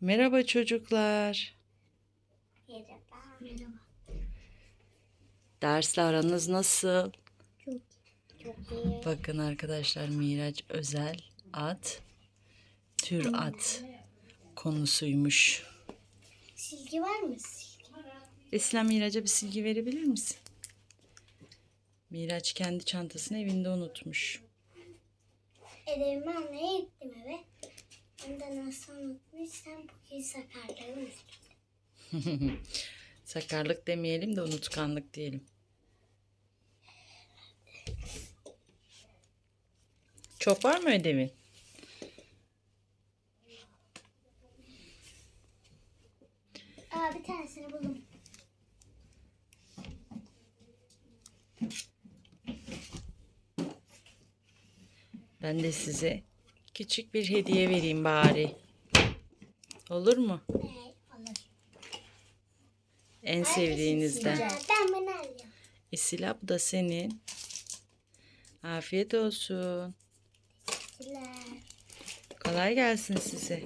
Merhaba çocuklar. Merhaba. Merhaba. Dersle aranız nasıl? Çok çok iyi. Bakın arkadaşlar Miraç özel at, tür at konusuymuş. Silgi var mı? Eslem Miraç'a bir silgi verebilir misin? Miraç kendi çantasını evinde unutmuş. Ödevimi almaya gittim eve. Ondan nasıl unutmuşsam bugün sakarlığı unuttum. Sakarlık demeyelim de unutkanlık diyelim. Çok var mı ödevin? Aa bir tanesini buldum. Ben de size küçük bir hediye vereyim bari. Olur mu? Evet olur. En sevdiğinizden. Ben bunu alıyorum. Esila bu da senin. Afiyet olsun. Kolay gelsin size.